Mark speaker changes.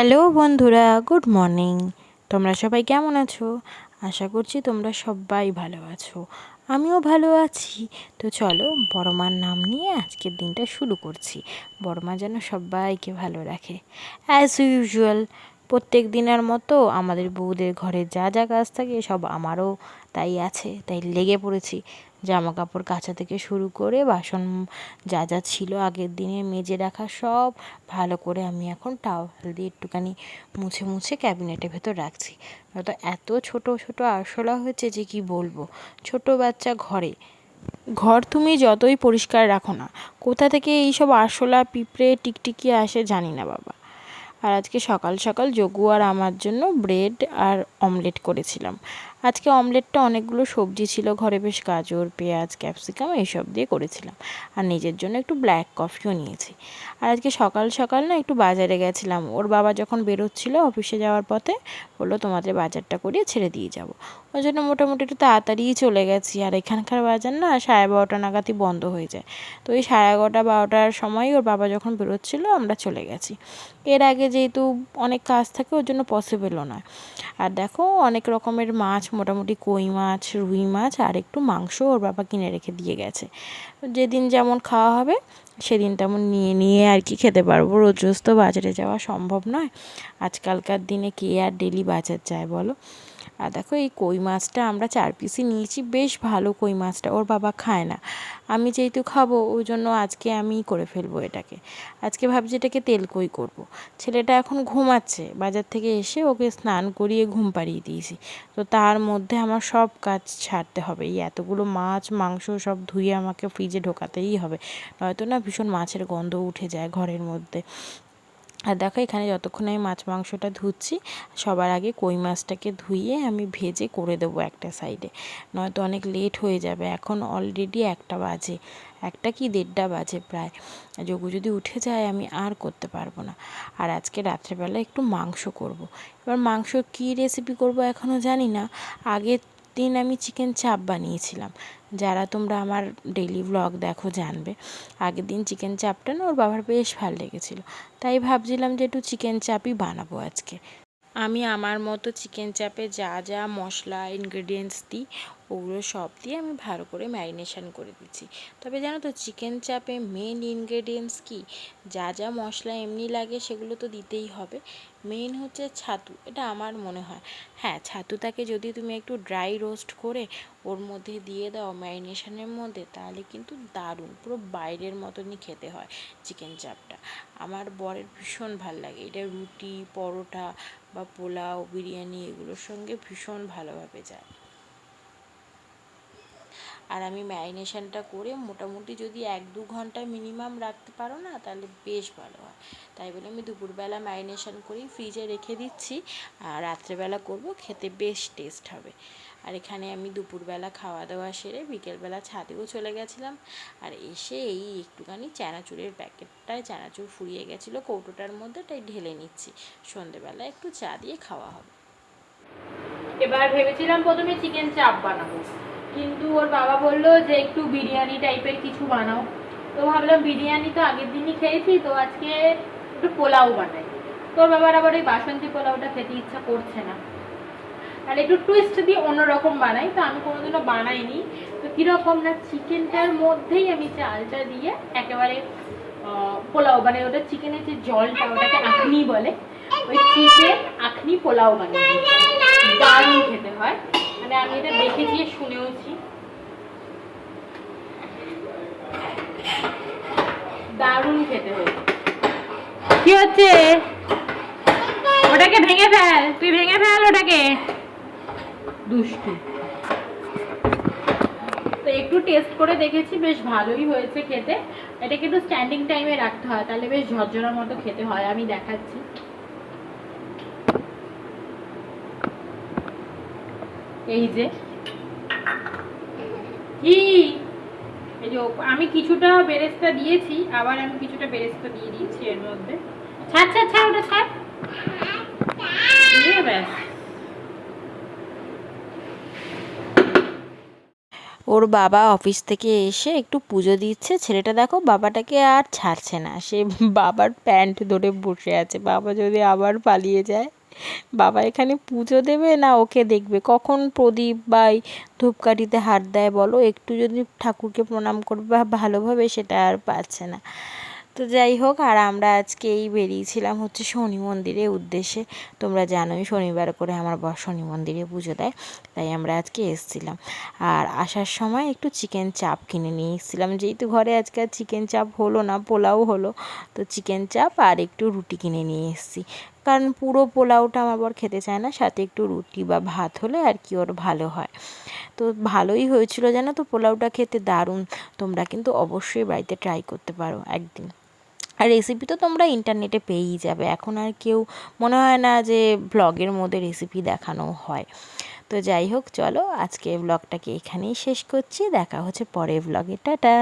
Speaker 1: Hello বন্ধুরা, good morning. তোমরা সবাই কেমন আছো? আশা করছি তোমরা সবাই ভালো আছো। আমিও ভালো আছি। তো চলো বড়মার নাম নিয়ে আজকের দিনটা শুরু করছি। বড়মা যেন সবাইকে ভালো রাখে। অ্যাজ ইউজুয়াল প্রত্যেক দিনের মতো আমাদের বউদের ঘরে যা যা কাজ থাকে সব আমারও তাই আছে, তাই লেগে পড়েছি। জামা কাপড় কাচা থেকে শুরু করে বাসন যা যা ছিল আগের দিনে মেজে রাখা সব ভালো করে আমি এখন টাওয়াল দিয়ে একটুখানি মুছে মুছে ক্যাবিনেটের ভেতর রাখছি। নয়তো এত ছোট ছোট আরশোলা হয়েছে যে কি বলব? ছোট বাচ্চা ঘরে। ঘর তুমি যতই পরিষ্কার রাখো না, কোথা থেকে এইসব আরশোলা, পিঁপড়ে, টিকটিকি আসে জানি না বাবা। আর আজকে সকাল সকাল যোগু আর আমার জন্য ব্রেড আর অমলেট করেছিলাম। আজকে অমলেটটা অনেকগুলো সবজি ছিল, ঘরে বেশ গাজর, পেঁয়াজ, ক্যাপসিকাম এইসব দিয়ে করেছিলাম। আর নিজের জন্য একটু ব্ল্যাক কফিও নিয়েছি। আর আজকে সকাল সকাল না একটু বাজারে গেছিলাম। ওর বাবা যখন বেরোচ্ছিল অফিসে যাওয়ার পথে, বলল, তোমাদের বাজারটা করিয়ে ছেড়ে দিয়ে যাব। ওই জন্য মোটামুটি একটু তাড়াতাড়িই চলে গেছি। আর এখানকার বাজার না সাড়ে বারোটা নাগাদই বন্ধ হয়ে যায়। তো ওই সাড়ে এগারোটা, বারোটার সময় ওর বাবা যখন বেরোচ্ছিলো, আমরা চলে গেছি। এর আগে যেহেতু অনেক কাজ থাকে, ওর জন্য পসিবলও নয়। আর দেখো, অনেক রকমের মাছ মোটামুটি কই মাছ, রুই মাছ আর একটু মাংস ওর বাবা কিনে রেখে দিয়ে গেছে। যেদিন যেমন খাওয়া হবে, সেদিন তেমন নিয়ে নিয়ে আর কি খেতে পারব। রোজ রোজ তো বাজারে যাওয়া সম্ভব নয়। আজকালকার দিনে কে আর ডেলি বাজার যায় বলো? আর দেখো এই কই মাছটা আমরা চার পিসই নিয়েছি, বেশ ভালো কই মাছটা, ওর বাবা খায় না। আমি যেহেতু খাব, ওই জন্য আজকে আমি করে ফেলব এটাকে। আজকে ভাবছি এটাকে তেল কই করব। ছেলেটা এখন ঘুমাচ্ছে, বাজার থেকে এসে ওকে স্নান করিয়ে ঘুম পাড়িয়ে দিয়েছি। তো তার মধ্যে আমার সব কাজ ছাড়তে হবে। এই এতগুলো মাছ, মাংস সব ধুয়ে আমাকে ফ্রিজে ঢোকাতেই হবে। নয়তো না ভীষণ মাছের গন্ধ উঠে যায় ঘরের মধ্যে। আর দেখো এখানে যতক্ষণ আমি মাছ মাংসটা ধুচ্ছি, সবার আগে কই মাছটাকে ধুইয়ে আমি ভেজে করে দেবো একটা সাইডে নয়তো অনেক লেট হয়ে যাবে, এখন অলরেডি একটা বাজে, একটা কি দেড়টা বাজে প্রায়। যোগু যদি উঠে যায় আমি আর করতে পারব না। আর আজকে রাত্রেবেলা একটু মাংস করব। এবার মাংস কি রেসিপি করব এখনও জানি না। আগের দিন আমি চিকেন চাপ বানিয়েছিলাম। যারা তোমরা আমার ডেলি ব্লগ দেখো জানবে, আগের দিন চিকেন চাপটা না ওর বাবার বেশ ভালো লেগেছিলো। তাই ভাবছিলাম যে একটু চিকেন চাপই বানাবো আজকে। আমি আমার মতো চিকেন চাপে যা যা মশলা ইনগ্রেডিয়েন্টস দিই ওগুলো সব দিয়ে আমি ভালো করে ম্যারিনেশন করে দিচ্ছি। তবে জানো তো, চিকেন চাপে মেন ইনগ্রেডিয়েন্টস কি? যা যা মশলা এমনি লাগে সেগুলো তো দিতেই হবে। মেন হচ্ছে ছাতু, এটা আমার মনে হয়। হ্যাঁ ছাতুটাকে যদি তুমি একটু ড্রাই রোস্ট করে ওর মধ্যে দিয়ে দাও ম্যারিনেশনের মধ্যে, তাহলে কিন্তু দারুণ, পুরো বাইরের মতনই খেতে হয় চিকেন চাপটা। আমার বরের ভীষণ ভালো লাগে, এটা রুটি, পরোটা বা পোলাও, বিরিয়ানি এগুলোর সঙ্গে ভীষণ ভালোভাবে যায়। আর আমি ম্যারিনেশনটা করে মোটামুটি যদি এক দু ঘণ্টা মিনিমাম রাখতে পারো না, তাহলে বেশ ভালো হয়। তাই বলে আমি দুপুরবেলা ম্যারিনেশন করেই ফ্রিজে রেখে দিচ্ছি আর রাত্রেবেলা করব, খেতে বেশ টেস্ট হবে। আর এখানে আমি দুপুরবেলা খাওয়া দাওয়া সেরে বিকেলবেলা ছাদেও চলে গেছিলাম আর এসে এই একটুখানি চানাচুরের প্যাকেটটায় চানাচুর ফুরিয়ে গেছিল কৌটোটার মধ্যে, তাই ঢেলে নিচ্ছি। সন্ধেবেলা একটু চা দিয়ে খাওয়া হবে।
Speaker 2: এবার ভেবেছিলাম প্রথমে চিকেন চাপ বানাবো। কিন্তু ওর বাবা বলল যে, একটু বিরিয়ানি টাইপের কিছু বানাও। তো ভাবলাম বিরিয়ানি তো আগের দিনই খেয়েছি, তো আজকে একটু পোলাও বানাই। তোর বাবার আবার ওই বাসন্তী পোলাওটা খেতে ইচ্ছা করছে না। আর একটু টুইস্ট দিয়ে অন্যরকম বানাই, তো আমি কোনোদিনও বানাইনি। তো কীরকম না, চিকেনটার মধ্যেই আমি চালটা দিয়ে একেবারে পোলাও মানে ওটা চিকেনের যে জলটা ওটাকে আখনি বলে, ওই চিকেন আখনি পোলাও বানিয়ে দারুণ খেতে হয়। মানে আমি এটা দেখেছি শুনেওছি। দারুণ খেতে হয়েছে। কি হচ্ছে? ওটাকে ভেঙে ফেল। তুই ভেঙে ফেল ওটাকে। দুষ্টু। তো একটু টেস্ট করে দেখেছি বেশ ভালোই হয়েছে খেতে। এটাকে একটু স্ট্যান্ডিং টাইমে রাখতে হয় তাহলে বেশ ঝরঝরার মতো খেতে হয় আমি দেখাচ্ছি। এই যে। কি? এই যে আমি কিছুটা বেরেস্তা দিয়েছি, আবার আমি কিছুটা বেরেস্তা দিয়ে দিয়েছি এর মধ্যে। ছাড় ছাড় ছাড়, ওটা ছাড়। ব্যাস।
Speaker 1: ওর বাবা অফিস থেকে এসে একটু পুজো দিচ্ছে। ছেলেটা দেখো বাবাটাকে আর ছাড়ছে না। সে বাবার প্যান্ট ধরে বসে আছে। বাবা যদি আবার পালিয়ে যায়। বাবা এখানে পুজো দেবে না ওকে দেখবে? কখন প্রদীপ বা ধূপকাঠিতে হাত দেয় বলো? একটু যদি ঠাকুরকে প্রণাম করবে, ভালোভাবে সেটা আর পাচ্ছে না। তো যাই হোক, আর আমরা আজকে এই বেরিয়েছিলাম হচ্ছে শনি মন্দিরের উদ্দেশ্যে। তোমরা জানোই শনিবার করে আমার বর শনি মন্দিরে পুজো দেয়, তাই আমরা আজকে এসেছিলাম। আর আসার সময় একটু চিকেন চাপ কিনে নিয়ে এসেছিলাম। যেহেতু ঘরে আজকে আর চিকেন চাপ হলো না, পোলাও হলো, তো চিকেন চাপ আর একটু রুটি কিনে নিয়ে এসেছি। কারণ পুরো পোলাওটা আমার বর খেতে চায় না, সাথে একটু রুটি বা ভাত হলে আর কি ওর ভালো হয়। তো ভালোই হয়েছিল জানো তো, পোলাওটা খেতে দারুণ। তোমরা কিন্তু অবশ্যই বাড়িতে ট্রাই করতে পারো একদিন। আর রেসিপি তো তোমরা ইন্টারনেটে পেয়েই যাবে। এখন আর কেউ, মনে হয় না যে ব্লগের মধ্যে রেসিপি দেখানো হয়। তো যাই হোক, চলো আজকে ব্লগটাকে এখানেই শেষ করছি। দেখা হচ্ছে পরের ব্লগে টাটা!